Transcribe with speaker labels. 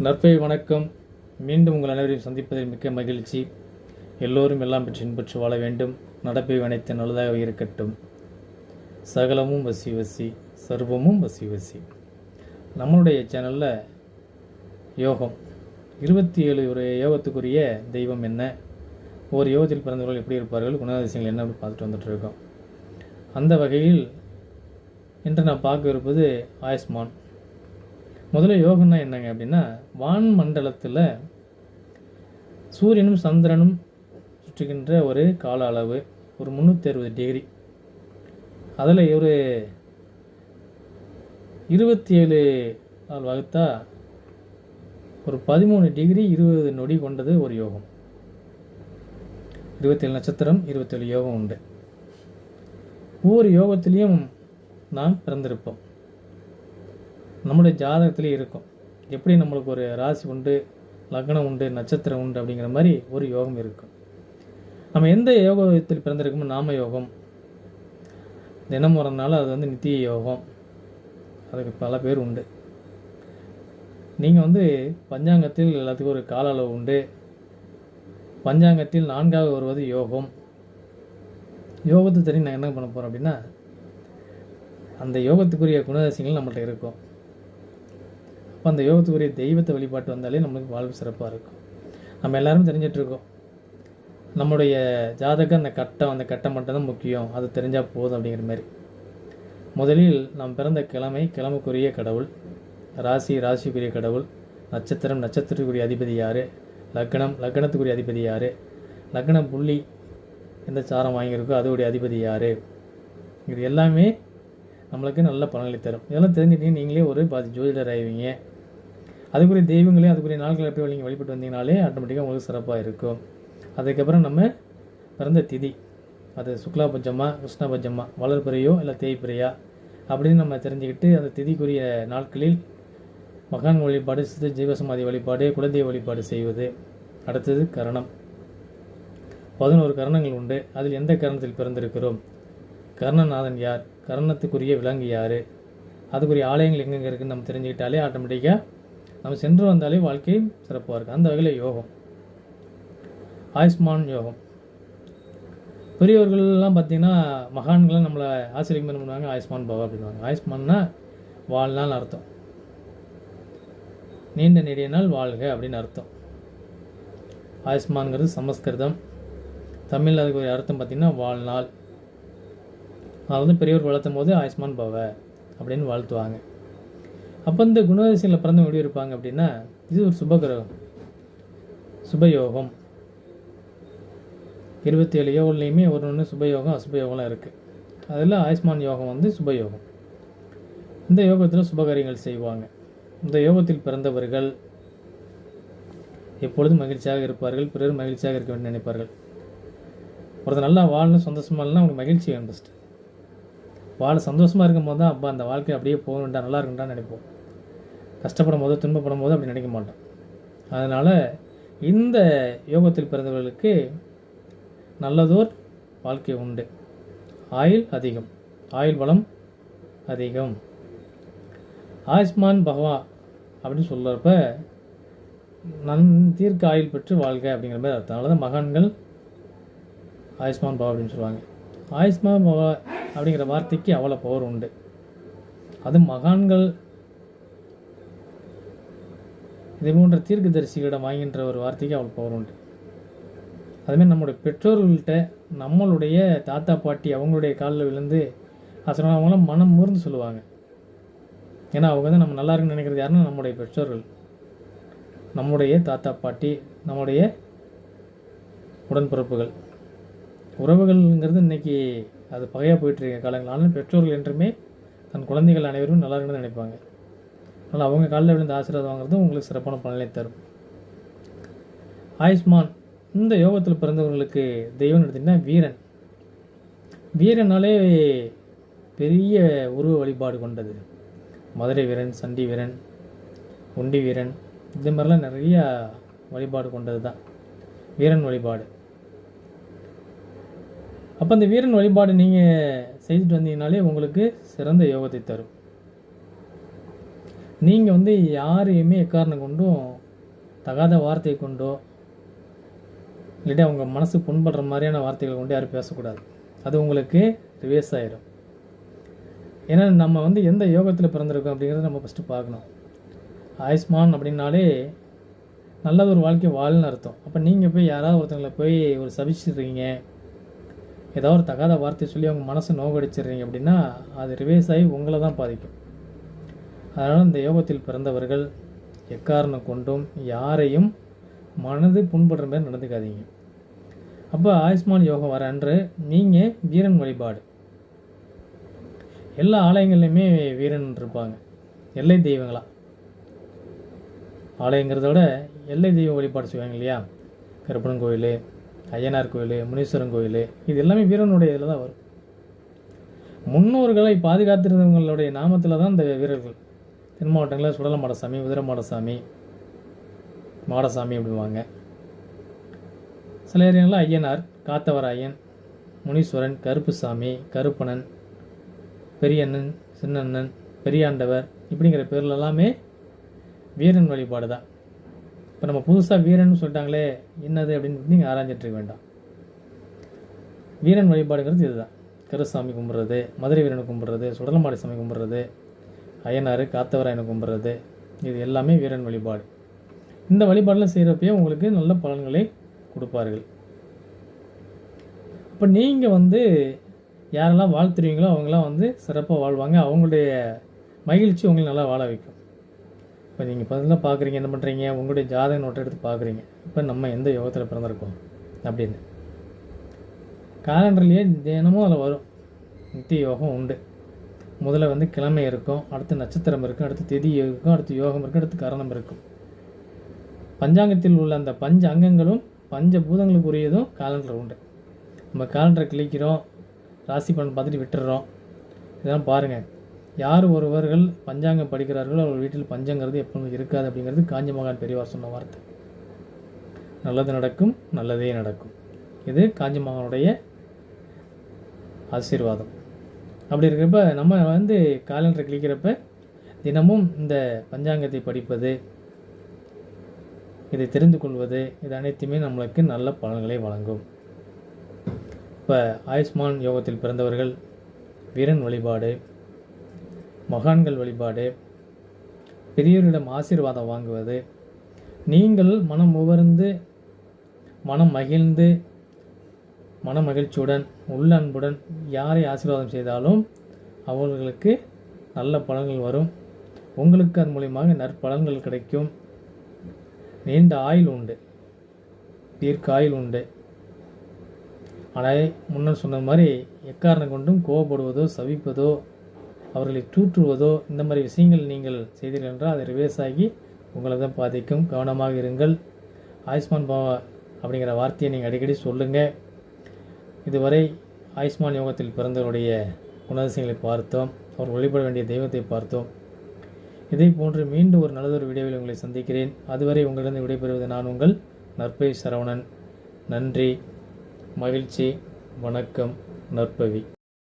Speaker 1: நற்பை வணக்கம். மீண்டும் உங்கள் அனைவரையும் சந்திப்பதில் மிக்க மகிழ்ச்சி. எல்லோரும் எல்லாம் பெற்று இன்பற்று வாழ வேண்டும். நடப்பை அனைத்து நல்லதாக இருக்கட்டும். சகலமும் வசி வசி சர்வமும் வசி வசி. நம்மளுடைய சேனலில் யோகம். இருபத்தி ஏழு ஒரு யோகத்துக்குரிய தெய்வம் என்ன? ஒரு யோகத்தில் பிறந்தவர்கள் எப்படி இருப்பார்கள்? குணாதிசயங்கள் என்ன அப்படின்னு பார்த்துட்டு வந்துட்டுருக்கோம். அந்த வகையில் இன்று நான் பார்க்க இருப்பது ஆயுஷ்மான். முதல்ல யோகம்னா என்னங்க அப்படின்னா வான் மண்டலத்தில் சூரியனும் சந்திரனும் சுற்றுகின்ற ஒரு கால அளவு ஒரு முந்நூற்றி அறுபது டிகிரி. அதில் ஒரு இருபத்தி ஏழு நாள் வகுத்தா ஒரு பதிமூணு டிகிரி இருபது நொடி கொண்டது ஒரு யோகம். இருபத்தேழு நட்சத்திரம் இருபத்தேழு யோகம் உண்டு. ஒவ்வொரு யோகத்திலையும் நாம் பிறந்திருப்போம். நம்மளுடைய ஜாதகத்திலே இருக்கும். எப்படி நம்மளுக்கு ஒரு ராசி உண்டு லக்னம் உண்டு நட்சத்திரம் உண்டு அப்படிங்கிற மாதிரி ஒரு யோகம் இருக்கும். நம்ம எந்த யோகத்தில் பிறந்திருக்கோமோ நாம யோகம். தினம் வரனால அது வந்து நித்திய யோகம். அதுக்கு பல பேர் உண்டு. நீங்கள் வந்து பஞ்சாங்கத்தில் எல்லாத்துக்கும் ஒரு கால அளவு உண்டு. பஞ்சாங்கத்தில் நான்காக வருவது யோகம். யோகத்தை தெரிஞ்சு நான் என்ன பண்ண போகிறோம் அப்படின்னா அந்த யோகத்துக்குரிய குணாதிசயங்கள் நம்மள்கிட்ட இருக்கும். அப்போ அந்த யோகத்துக்குரிய தெய்வத்தை வழிபாட்டு வந்தாலே நம்மளுக்கு வாழ்வு சிறப்பாக இருக்கும். நம்ம எல்லாரும் தெரிஞ்சிட்ருக்கோம். நம்முடைய ஜாதகம் அந்த கட்டம் அந்த கட்டம் மட்டும்தான் முக்கியம். அது தெரிஞ்சால் போதும் அப்படிங்கிற மாதிரி. முதலில் நாம் பிறந்த கிழமை கிழமைக்குரிய கடவுள் ராசி ராசிக்குரிய கடவுள் நட்சத்திரம் நட்சத்திரத்துக்குரிய அதிபதி யார்? லக்னம் லக்னத்துக்குரிய அதிபதி யார்? லக்னம் புள்ளி எந்த சாரம் வாங்கியிருக்கோ அதோடைய அதிபதி யார்? இது எல்லாமே நம்மளுக்கு நல்ல பலன்களை தரும். இதெல்லாம் தெரிஞ்சுட்டீங்க நீங்களே ஒரு பாதி ஜோதிடர் ஆயிடுவீங்க. அதுக்குரிய தெய்வங்களே அதுக்குரிய நாள்களை போய் நீங்கள் வழிபட்டு வந்தீங்கனாலே ஆட்டோமேட்டிக்காக உங்களுக்கு சிறப்பாக இருக்கும். அதுக்கப்புறம் நம்ம பிறந்த திதி. அது சுக்லா பஞ்சமா கிருஷ்ண பஞ்சமா வளர்பிறையோ இல்லை தேய்பிறையா அப்படின்னு நம்ம தெரிஞ்சுக்கிட்டு அந்த திதிக்குரிய நாட்களில் மகான் வழிபாடு சித்த ஜீவசமாதி வழிபாடு குலதெய்வ வழிபாடு செய்வது. அடுத்தது கரணம். பதினோரு கரணங்கள் உண்டு. அதில் எந்த கரணத்தில் பிறந்திருக்கிறோம்? கர்ணநாதன் யார்? கர்ணத்துக்குரிய விலங்கு யார்? அதுக்குரிய ஆலயங்கள் எங்கெங்கே இருக்குதுன்னு நம்ம தெரிஞ்சுக்கிட்டாலே ஆட்டோமேட்டிக்காக நம்ம சென்று வந்தாலே வாழ்க்கை சிறப்பாக இருக்கும். அந்த வகையில் யோகம். ஆயுஷ்மான் யோகம். பெரியவர்கள்லாம் பார்த்திங்கன்னா மகான்கள்லாம் நம்மளை ஆசிரியர் என்ன பண்ணுவாங்க ஆயுஷ்மான் பவா அப்படின்வாங்க ஆயுஷ்மான்னா வாழ்நாள் அர்த்தம். நீண்ட நெடிய நாள் வாழ்க அப்படின்னு அர்த்தம். ஆயுஷ்மான்ங்கிறது சமஸ்கிருதம். தமிழ் அதுக்கு ஒரு அர்த்தம் பார்த்திங்கன்னா வாழ்நாள். அதை வந்து பெரியவர் வளர்த்தும் போது ஆயுஷ்மான் பவ அப்படின்னு வாழ்த்துவாங்க. அப்போ இந்த குணாதிசயங்களில் பிறந்தவங்க எப்படி இருப்பாங்க அப்படின்னா இது ஒரு சுபகிரகம். சுபயோகம். இருபத்தி ஏழு யோகம்லேயுமே ஒரு ஒன்று சுபயோகம் அசுபயோகம்லாம் இருக்குது அதில் ஆயுஷ்மான் யோகம் வந்து சுபயோகம். இந்த யோகத்தில் சுபகாரியங்கள் செய்வாங்க. இந்த யோகத்தில் பிறந்தவர்கள் எப்பொழுதும் மகிழ்ச்சியாக இருப்பார்கள் பிறர் மகிழ்ச்சியாக இருக்க வேண்டும் நினைப்பார்கள். ஒருத்தர் நல்லா வாழணும் சந்தோஷமாக இல்லைன்னா அவங்களுக்கு மகிழ்ச்சி வேணும் ஃபஸ்ட்டு வாழ சந்தோஷமாக இருக்கும் போது தான் அப்பா அந்த வாழ்க்கை அப்படியே போகணுண்டா நல்லா இருக்குண்டான்னு நினைப்போம். கஷ்டப்படும் போது துன்பப்படும் போது அப்படி நினைக்க மாட்டோம். அதனால் இந்த யோகத்தில் பிறந்தவர்களுக்கு நல்லதோர் வாழ்க்கை உண்டு. ஆயுள் அதிகம். ஆயுள் வளம் அதிகம். ஆயுஷ்மான் பகவா அப்படின்னு சொல்கிறப்ப நன் தீர்க்க ஆயுள் பெற்று வாழ்க அப்படிங்கிற மாதிரி அர்த்தம். அதனால தான் மகான்கள் ஆயுஷ்மான் பவா அப்படின்னு சொல்லுவாங்க. ஆயுஷ்மா மகா அப்படிங்கிற வார்த்தைக்கு அவ்வளோ பவர் உண்டு. அது மகான்கள் இதே போன்ற தீர்க்கதரிசிகளிடம் வாங்கின்ற ஒரு வார்த்தைக்கு அவ்வளோ பவர் உண்டு. அதுமாதிரி நம்மளுடைய பெற்றோர்கள்ட்ட நம்மளுடைய தாத்தா பாட்டி அவங்களுடைய காலில் விழுந்து அசனம் அவங்களாம் மனம் மூர்ந்து சொல்லுவாங்க. ஏன்னா அவங்க தான் நம்ம நல்லா இருக்குன்னு நினைக்கிறது யாருன்னா நம்முடைய பெற்றோர்கள். நம்முடைய தாத்தா பாட்டி நம்முடைய உடன்பிறப்புகள். உறவுகள்ங்கிறது இன்றைக்கி அது பகையாக போயிட்டுருக்க காலங்கள் ஆனால் பெற்றோர்கள் என்றுமே தன் குழந்தைகள் அனைவரும் நல்லா இருக்குன்னு நினைப்பாங்க. ஆனால் அவங்க காலில் விழுந்து ஆசீர்வாதம் வாங்குறது உங்களுக்கு சிறப்பான பலனை தரும். ஆயுஷ்மான் இந்த யோகத்தில் பிறந்தவர்களுக்கு தெய்வம் எடுத்திங்கன்னா வீரன். வீரனாலே பெரிய உருவ வழிபாடு கொண்டது. மதுரை வீரன் சண்டி வீரன் உண்டி வீரன் இது மாதிரிலாம் நிறையா வழிபாடு கொண்டது தான் வீரன் வழிபாடு. அப்போ அந்த வீரன் வழிபாடு நீங்கள் செய்துட்டு வந்தீங்கனாலே உங்களுக்கு சிறந்த யோகத்தை தரும். நீங்கள் வந்து யாரையுமே எக்காரணம் கொண்டும் தகாத வார்த்தை கொண்டோ இல்லாட்டி அவங்க மனசு புண்படுற மாதிரியான வார்த்தைகளை கொண்டு யாரும் பேசக்கூடாது. அது உங்களுக்கு ரிவேஸ் ஆயிடும் ஏன்னா நம்ம வந்து எந்த யோகத்தில் பிறந்திருக்கோம் அப்படிங்கிறத நம்ம ஃபஸ்ட்டு பார்க்கணும். ஆயுஷ்மான் அப்படின்னாலே நல்லது ஒரு வாழ்க்கை வாழ்னு அர்த்தம். அப்போ நீங்கள் போய் யாராவது ஒருத்தங்களை போய் ஒரு சபிச்சிடுறீங்க ஏதாவது ஒரு தகாத வார்த்தை சொல்லி அவங்க மனசை நோகடிச்சிடுறீங்க அப்படின்னா அது ரிவேஸ் ஆகி உங்களை தான் பாதிக்கும். அதனால் இந்த யோகத்தில் பிறந்தவர்கள் எக்காரணம் கொண்டும் யாரையும் மனது புண்படுற மாதிரி நடந்துக்காதீங்க. அப்போ ஆயுஷ்மான் யோகம் வர அன்று நீங்கள் வீரன் வழிபாடு. எல்லா ஆலயங்கள்லையுமே வீரன் இருப்பாங்க. எல்லை தெய்வங்களா? ஆலயங்கிறத விட எல்லை தெய்வ வழிபாடு செய்வாங்க இல்லையா? கருப்பணன் கோயில் ஐயனார் கோயில் முனீஸ்வரன் கோயில் இது எல்லாமே வீரனுடைய இதில் தான் வரும். முன்னோர்களை பாதுகாத்திருந்தவங்களுடைய நாமத்தில் தான் இந்த வீரர்கள். தென் மாவட்டங்களில் சுடல மாடசாமி உதிர மாடசாமி மாடசாமி அப்படிவாங்க சில ஏரியாங்களில் ஐயனார் காத்தவராயன் முனீஸ்வரன் கருப்புசாமி கருப்பணன் பெரியண்ணன் சின்னண்ணன் பெரியாண்டவர் இப்படிங்கிற பேர்ல எல்லாமே வீரன் வழிபாடு தான் இப்போ நம்ம புதுசாக வீரன் சொல்லிட்டாங்களே என்னது அப்படின்னு நீங்கள் ஆராய்ஞ்சிட்டு வேண்டாம். வீரன் வழிபாடுங்கிறது இதுதான். கருசாமி கும்பிட்றது மதுரை வீரனை கும்பிட்றது சுடலமாடி சாமி கும்பிட்றது அய்யனார் காத்தவராயனை கும்பிட்றது இது எல்லாமே வீரன் வழிபாடு. இந்த வழிபாடெலாம் செய்கிறப்பயே உங்களுக்கு நல்ல பலன்களை கொடுப்பார்கள். அப்போ நீங்கள் வந்து யாரெல்லாம் வாழ்த்துறீங்களோ அவங்களாம் வந்து சிறப்பாக வாழ்வாங்க. அவங்களுடைய மகிழ்ச்சி உங்களை நல்லா வாழ வைக்கும். இப்போ நீங்கள் பதிலாக பார்க்குறீங்க என்ன பண்ணுறீங்க உங்களுடைய ஜாதக நோட்டை எடுத்து பார்க்குறீங்க இப்போ நம்ம எந்த யோகத்தில் பிறந்திருக்கோம்? அப்படின்னு. காலண்டர்லேயே தினமும் அதில் வரும். நித்திய யோகம் உண்டு. முதல்ல வந்து கிழமை இருக்கும் அடுத்து நட்சத்திரம் இருக்கும் அடுத்து திதி இருக்கும் அடுத்து யோகம் இருக்கும் அடுத்து கரணம் இருக்கும். பஞ்சாங்கத்தில் உள்ள அந்த பஞ்ச அங்கங்களும் பஞ்ச பூதங்களுக்குரியதும் காலண்டர் உண்டு. நம்ம காலண்டரை கிளிக்கிறோம் ராசி பலன் பார்த்துட்டு விட்டுடுறோம் இதெல்லாம் பாருங்கள் யார் ஒருவர்கள் பஞ்சாங்கம் படிக்கிறார்களோ அவர்கள் வீட்டில் பஞ்சங்கிறது எப்பவும் இருக்காது அப்படிங்கிறது காஞ்சி மகான் பெரியவார் சொன்ன வார்த்தை. நல்லது நடக்கும் நல்லதே நடக்கும். இது காஞ்சி மகானுடைய ஆசீர்வாதம். அப்படி இருக்கிறப்ப நம்ம வந்து காலண்டரை கிளிக்கிறப்ப தினமும் இந்த பஞ்சாங்கத்தை படிப்பது இதை தெரிந்து கொள்வது இது அனைத்துமே நம்மளுக்கு நல்ல பலன்களை வழங்கும். இப்போ ஆயுஷ்மான் யோகத்தில் பிறந்தவர்கள் வீரன் வழிபாடு மகான்கள் வழிபாடு பெரியோரிடம் ஆசீர்வாதம் வாங்குவது நீங்கள் மனம் உவர்ந்து மனம் மகிழ்ந்து மன மகிழ்ச்சியுடன் உள்ள அன்புடன் யாரை ஆசீர்வாதம் செய்தாலும் அவர்களுக்கு நல்ல பலன்கள் வரும். உங்களுக்கு அது மூலியமாக நற்பலன்கள் கிடைக்கும். நீண்ட ஆயுள் உண்டு. தீர்க்க ஆயுள் உண்டு. ஆனால் முன்னர் சொன்ன மாதிரி எக்காரணம் கொண்டும் கோவப்படுவதோ சவிப்பதோ அவர்களை தூற்றுவதோ இந்த மாதிரி விஷயங்கள் நீங்கள் செய்தீர்கள் என்றால் அது ரிவேஸ் ஆகி உங்களை தான் பாதிக்கும். கவனமாக இருங்கள். ஆயுஷ்மான் பாவா அப்படிங்கிற வார்த்தையை நீங்கள் அடிக்கடி சொல்லுங்கள் இதுவரை ஆயுஷ்மான் யோகத்தில் பிறந்தவருடைய குணாதிசயங்களை பார்த்தோம். அவர் வழிபட வேண்டிய தெய்வத்தை பார்த்தோம். இதே போன்று மீண்டும் ஒரு நல்லதொரு வீடியோவில் உங்களை சந்திக்கிறேன். அதுவரை உங்களிடம் விடைபெறுவது நான் உங்கள் நற்பவி சரவணன். நன்றி மகிழ்ச்சி வணக்கம் நற்பவி.